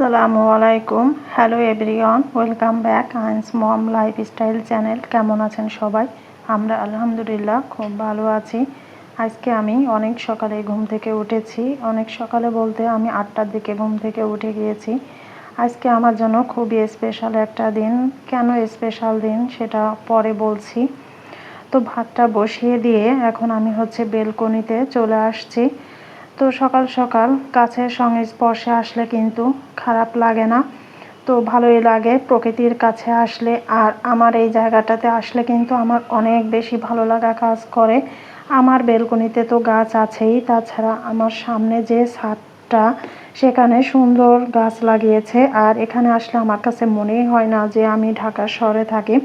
আসসালামু আলাইকুম। Hello everyone welcome back আইন্স মম লাইফস্টাইল চ্যানেল কেমন আছেন সবাই? আমরা আলহামদুলিল্লাহ খুব ভালো আছি। আজকে আমি অনেক সকালে ঘুম থেকে উঠেছি। অনেক সকালে বলতে আমি আটটার দিকে ঘুম থেকে উঠে গিয়েছি। আজকে আমার জন্য খুবই স্পেশাল একটা দিন। কেন স্পেশাল দিন সেটা পরে বলছি। তো ভাতটা বসিয়ে দিয়ে এখন আমি হচ্ছে বেলকনিতে চলে আসছি। তো সকাল সকাল গাছের সঙ্গে স্পর্শে আসলে কিন্তু খারাপ লাগে না। তো ভালোই লাগে প্রকৃতির কাছে আসলে। আর আমার এই জায়গাটাতে আসলে কিন্তু আমার অনেক বেশি ভালো লাগা কাজ করে। আমার বেলকনিতে তো গাছ আছেই, তাছাড়া আমার সামনে যে ছাদটা, সেখানে সুন্দর গাছ লাগিয়েছে। আর এখানে আসলে আমার কাছে মনেই হয় না যে আমি ঢাকা শহরে থাকি।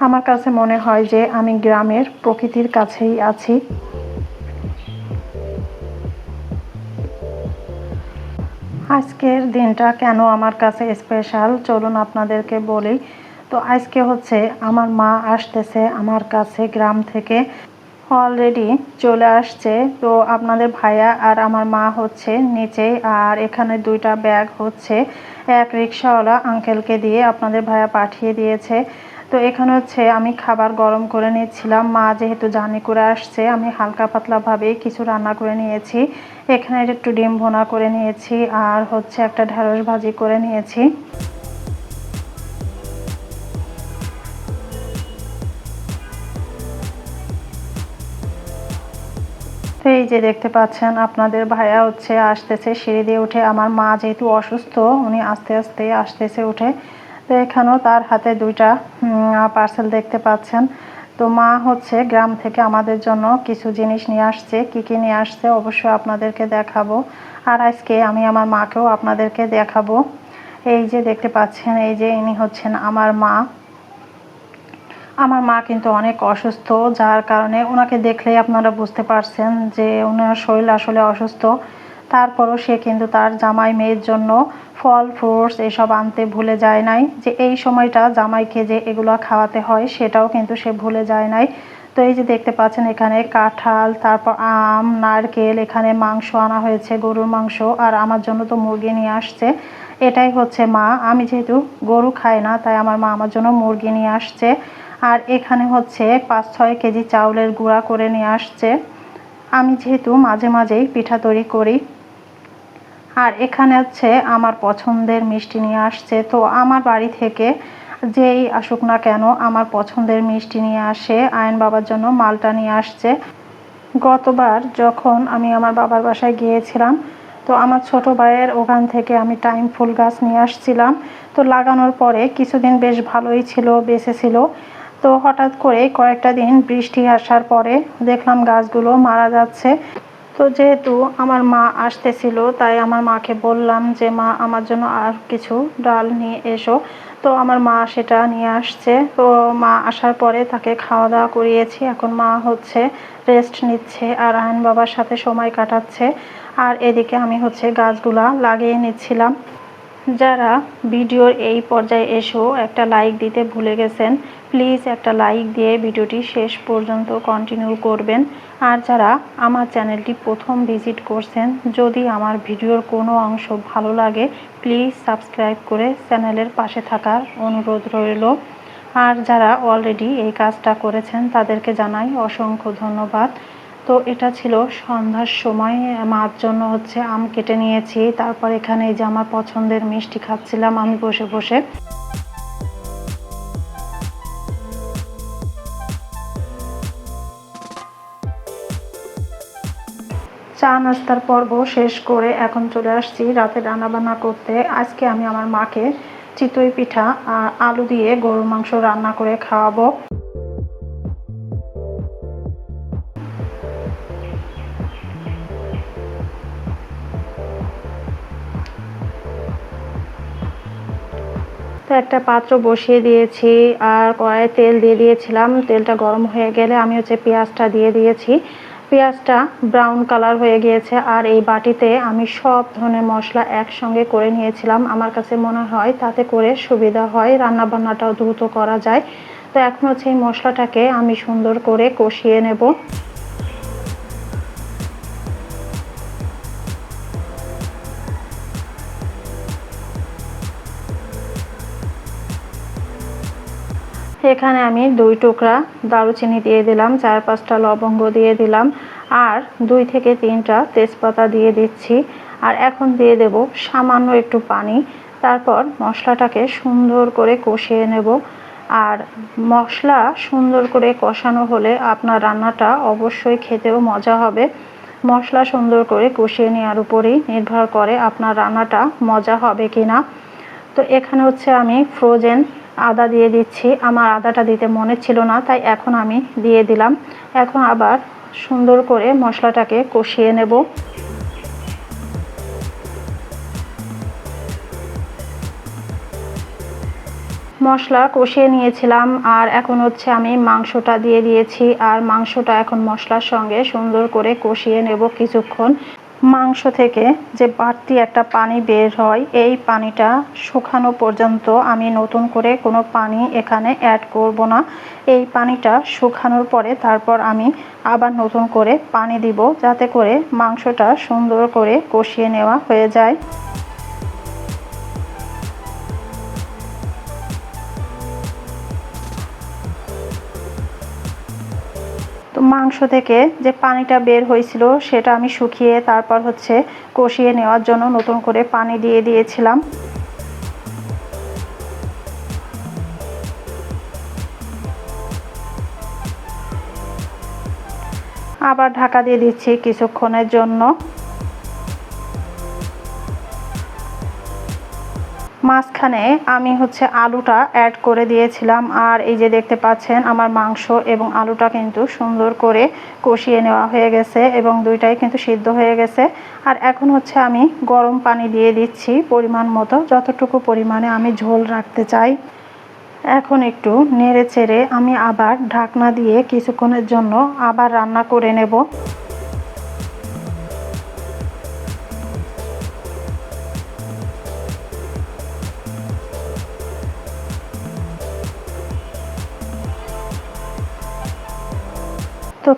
আমার কাছে মনে হয় যে আমি গ্রামের প্রকৃতির কাছেই আছি। আজকের দিনটা কেন আমার কাছে স্পেশাল চলুন আপনাদেরকে বলি। তো আজকে হচ্ছে আমার মা আসতেছে আমার কাছে গ্রাম থেকে। অলরেডি চলে আসছে। তো আপনাদের ভাইয়া আর আমার মা হচ্ছে নিচে আর এখানে দুইটা ব্যাগ হচ্ছে। এক রিক্সাওয়ালা আঙ্কেলকে দিয়ে আপনাদের ভাইয়া পাঠিয়ে দিয়েছে। তো এখানে হচ্ছে আমি খাবার গরম করে নিয়েছিলাম। মা যেহেতু জানি করে আসছে, আমি হালকা পাতলাভাবে কিছু রান্না করে নিয়েছি। এখানে একটু ডিম ভোনা করে নিয়েছি আর হচ্ছে একটা ঢেঁড়স ভাজি করে নিয়েছি। তো এই যে দেখতে পাচ্ছেন, আপনাদের ভাইয়া হচ্ছে আসতেছে সিঁড়ি দিয়ে উঠে। আমার মা যেহেতু অসুস্থ, উনি আস্তে আস্তে আসতেছে উঠে। তো এখানেও তার হাতে দুইটা পার্সেল দেখতে পাচ্ছেন। তো মা হচ্ছে গ্রাম থেকে আমাদের জন্য কিছু জিনিস নিয়ে আসছে। কি কি নিয়ে আসছে অবশ্যই আপনাদেরকে দেখাবো। আর আজকে আমি আমার মাকেও আপনাদেরকে দেখাবো। এই যে দেখতে পাচ্ছেন, এই যে ইনি হচ্ছেন আমার মা। আমার মা কিন্তু অনেক অসুস্থ, যার কারণে ওনাকে দেখলেই আপনারা বুঝতে পারছেন যে ওনার শরীর আসলে অসুস্থ। তারপরও সে কিন্তু তার জামাই মেয়ের জন্য ফল, ফ্রুটস এসব আনতে ভুলে যায় নাই। যে এই সময়টা জামাইকে যে এগুলো খাওয়াতে হয়, সেটাও কিন্তু সে ভুলে যায় নাই। তো এই যে দেখতে পাচ্ছেন এখানে কাঁঠাল, তারপর আম, নারকেল, এখানে মাংস আনা হয়েছে, গরুর মাংস, আর আমার জন্য তো মুরগি নিয়ে আসছে। এটাই হচ্ছে মা। আমি যেহেতু গরু খাই না, তাই আমার মা আমার জন্য মুরগি নিয়ে আসছে। আর এখানে হচ্ছে পাঁচ ছয় কেজি চাউলের গুঁড়া করে নিয়ে আসছে। আমি যেহেতু মাঝে মাঝেই পিঠা তৈরি করি আর এখানে হচ্ছে আমার পছন্দের মিষ্টি নিয়ে আসছে। তো আমার বাড়ি থেকে যেই আসুক না কেন আমার পছন্দের মিষ্টি নিয়ে আসে। আয়ন বাবার জন্য মালটা নিয়ে আসছে। গতবার যখন আমি আমার বাবার বাসায় গিয়েছিলাম, তো আমার ছোট ভাইয়ের ওখান থেকে আমি টাইম ফুল গাছ নিয়ে আসছিলাম। তো লাগানোর পরে কিছুদিন বেশ ভালোই ছিল, বেঁচে ছিল। তো হঠাৎ করে কয়েকটা দিন বৃষ্টি আসার পরে দেখলাম গাছগুলো মারা যাচ্ছে। তো যেহেতু আমার মা আসতেছিল, তাই আমার মাকে বললাম যে, মা, আমার জন্য আর কিছু ডাল নিয়ে এসো। তো আমার মা সেটা নিয়ে আসছে। তো মা আসার পরে তাকে খাওয়া দাওয়া করিয়েছি। এখন মা হচ্ছে রেস্ট নিচ্ছে আর আয়ন বাবার সাথে সময় কাটাচ্ছে। আর এদিকে আমি হচ্ছে গাছগুলা লাগিয়ে নিচ্ছিলাম। যারা ভিডিওর এই পর্যায়ে এসেও একটা লাইক দিতে ভুলে গেছেন প্লিজ একটা লাইক দিয়ে ভিডিওটি শেষ পর্যন্ত কন্টিনিউ করবেন। আর যারা আমার চ্যানেলটি প্রথম ভিজিট করছেন, যদি আমার ভিডিওর কোনো অংশ ভালো লাগে, প্লিজ সাবস্ক্রাইব করে চ্যানেলের পাশে থাকার অনুরোধ রইল। আর যারা অলরেডি এই কাজটা করেছেন, তাদেরকে জানাই অসংখ্য ধন্যবাদ। তো এটা ছিল সন্ধ্যার সময়, মার জন্য হচ্ছে আম কেটে নিয়েছি। তারপর এখানে যে আমার পছন্দের মিষ্টি খাচ্ছিলাম আমি বসে বসে। চা নাস্তার পর্ব শেষ করে এখন চলে আসছি রাতে রান্নাবান্না করতে। আজকে আমি আমার মাকে চিতই পিঠা আর আলু দিয়ে গরুর মাংস রান্না করে খাওয়াবো। একটা পাত্র বসিয়ে দিয়েছি, আর কড়াইয়ে তেল দিয়ে দিয়েছিলাম। তেলটা গরম হয়ে গেলে আমি হচ্ছে পেঁয়াজটা দিয়ে দিয়েছি। পেঁয়াজটা ব্রাউন কালার হয়ে গিয়েছে আর এই বাটিতে আমি সব ধরনের মশলা একসঙ্গে করে নিয়েছিলাম। আমার কাছে মনে হয় তাতে করে সুবিধা হয় রান্না বান্নাটাও দ্রুত করা যায়। তো এখন হচ্ছে এই মশলাটাকে আমি সুন্দর করে কষিয়ে নেব। এখানে আমি দুই টুকরা দারুচিনি দিয়ে দিলাম, চার পাঁচটা লবঙ্গ দিয়ে দিলাম, আর দুই থেকে তিনটা তেজপাতা দিয়ে দিচ্ছি। আর এখন দিয়ে দেব সামান্য একটু পানি। তারপর মশলাটাকে সুন্দর করে কষিয়ে নেব। আর মশলা সুন্দর করে কষানো হলে আপনার রান্নাটা অবশ্যই খেতেও মজা হবে। মশলা সুন্দর করে কষিয়ে নেওয়ার উপরেই নির্ভর করে আপনার রান্নাটা মজা হবে কি না তো এখানে হচ্ছে আমি ফ্রোজেন আদা দিয়ে দিচ্ছি। আমার আদাটা দিতে মনে ছিল না, তাই এখন আমি দিয়ে দিলাম। এখন আবার সুন্দর করে মশলাটাকে কষিয়ে নেব। মশলা কষিয়ে নিয়েছিলাম, আর এখন হচ্ছে আমি মাংসটা দিয়ে দিয়েছি। আর মাংসটা এখন মশলার সঙ্গে সুন্দর করে কষিয়ে নেব কিছুক্ষণ। মাংস থেকে যে বাড়তি একটা পানি বের হয়, এই পানিটা শুকানো পর্যন্ত আমি নতুন করে কোনো পানি এখানে অ্যাড করব না। এই পানিটা শুকানোর পরে তারপর আমি আবার নতুন করে পানি দিব, যাতে করে মাংসটা সুন্দর করে কষিয়ে নেওয়া হয়ে যায়। মাংস থেকে যে পানিটা বের হয়েছিল সেটা আমি শুকিয়ে তারপর হচ্ছে কষিয়ে নেওয়ার জন্য নতুন করে পানি দিয়ে দিয়েছিলাম। আবার ঢাকা দিয়ে দিচ্ছি কিছুক্ষণের জন্য। মাঝখানে আমি হচ্ছে আলুটা অ্যাড করে দিয়েছিলাম। আর এই যে দেখতে পাচ্ছেন, আমার মাংস এবং আলুটা কিন্তু সুন্দর করে কষিয়ে নেওয়া হয়ে গেছে এবং দুইটাই কিন্তু সিদ্ধ হয়ে গেছে। আর এখন হচ্ছে আমি গরম পানি দিয়ে দিচ্ছি পরিমাণ মতো, যতটুকু পরিমাণে আমি ঝোল রাখতে চাই। এখন একটু নেড়ে চেড়ে আমি আবার ঢাকনা দিয়ে কিছুক্ষণের জন্য আবার রান্না করে নেব।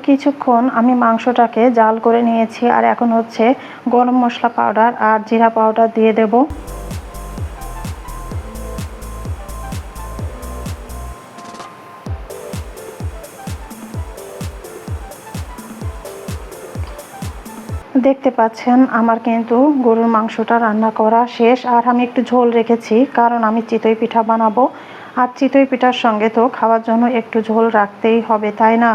কিছুক্ষণ আমি মাংসটাকে জাল করে নিয়েছি, আর এখন হচ্ছে গরম মশলা পাউডার আর জিরা পাউডার দিয়ে দেব। দেখতে পাচ্ছেন আমার কিন্তু গরুর মাংসটা রান্না করা শেষ, আর আমি একটু ঝোল রেখেছি, কারণ আমি চিতই পিঠা বানাবো। আর চিতই পিঠার সঙ্গে তো খাওয়ার জন্য একটু ঝোল রাখতেই হবে, তাই না?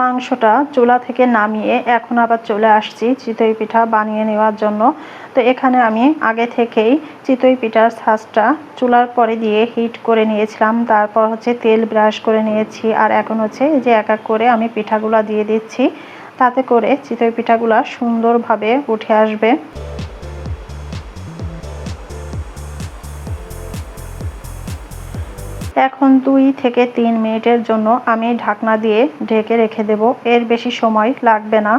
মাংসটা চুলা থেকে নামিয়ে এখন আবার চলে আসছি চিতই পিঠা বানিয়ে নেওয়ার জন্য। তো এখানে আমি আগে থেকেই চিতই পিঠার ছাঁচটা চুলার পরে দিয়ে হিট করে নিয়েছিলাম। তারপর হচ্ছে তেল ব্রাশ করে নিয়েছি আর এখন হচ্ছে যে এক এক করে আমি পিঠাগুলা দিয়ে দিচ্ছি। তাতে করে চিতই পিঠাগুলা সুন্দরভাবে উঠে আসবে। এখন দুই থেকে তিন মিনিটের জন্য আমি ঢাকনা দিয়ে ঢেকে রেখে দেব। এর বেশি সময় লাগবে না।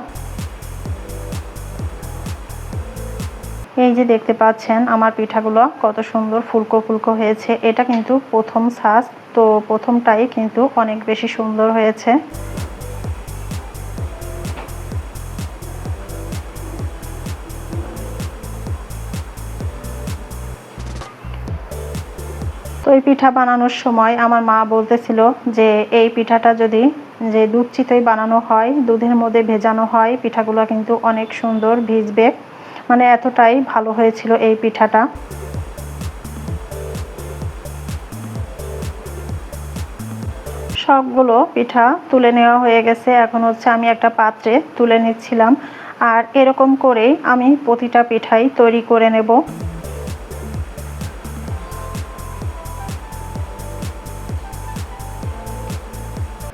এই যে দেখতে পাচ্ছেন, আমার পিঠাগুলো কত সুন্দর ফুলকো ফুলকো হয়েছে। এটা কিন্তু প্রথম সাজ, তো প্রথমটাই কিন্তু অনেক বেশি সুন্দর হয়েছে। এই পিঠা বানানোর সময় আমার মা বলতেছিল যে, এই পিঠাটা যদি, যে দুধ চিতই বানানো হয়, দুধের মধ্যে ভেজানো হয়, পিঠাগুলো কিন্তু অনেক সুন্দর ভিজবে। মানে এতটাই ভালো হয়েছিল এই পিঠাটা। সবগুলো পিঠা তুলে নেওয়া হয়ে গেছে। এখন হচ্ছে আমি একটা পাত্রে তুলে নিচ্ছিলাম। আর এরকম করেই আমি প্রতিটা পিঠাই তৈরি করে নেব।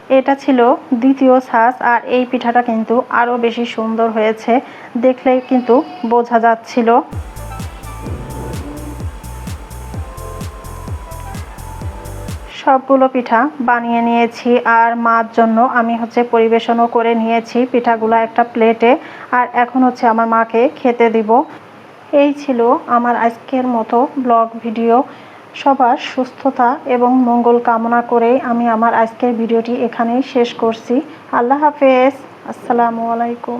এটা ছিল দ্বিতীয় ছাঁচ আর এই পিঠাটা কিন্তু আরও বেশি সুন্দর হয়েছে। দেখলে কিন্তু বোঝা যাচ্ছিল। সবগুলো পিঠা বানিয়ে নিয়েছি আর মার জন্য আমি হচ্ছে পরিবেশনও করে নিয়েছি পিঠাগুলো একটা প্লেটে আর এখন হচ্ছে আমার মাকে খেতে দিব। এই ছিল আমার আজকের মতো ব্লগ ভিডিও। সবার সুস্থতা এবং মঙ্গল কামনা করে আমি আমার আজকের ভিডিওটি এখানেই শেষ করছি। আল্লাহ হাফেজ। আসসালামু আলাইকুম।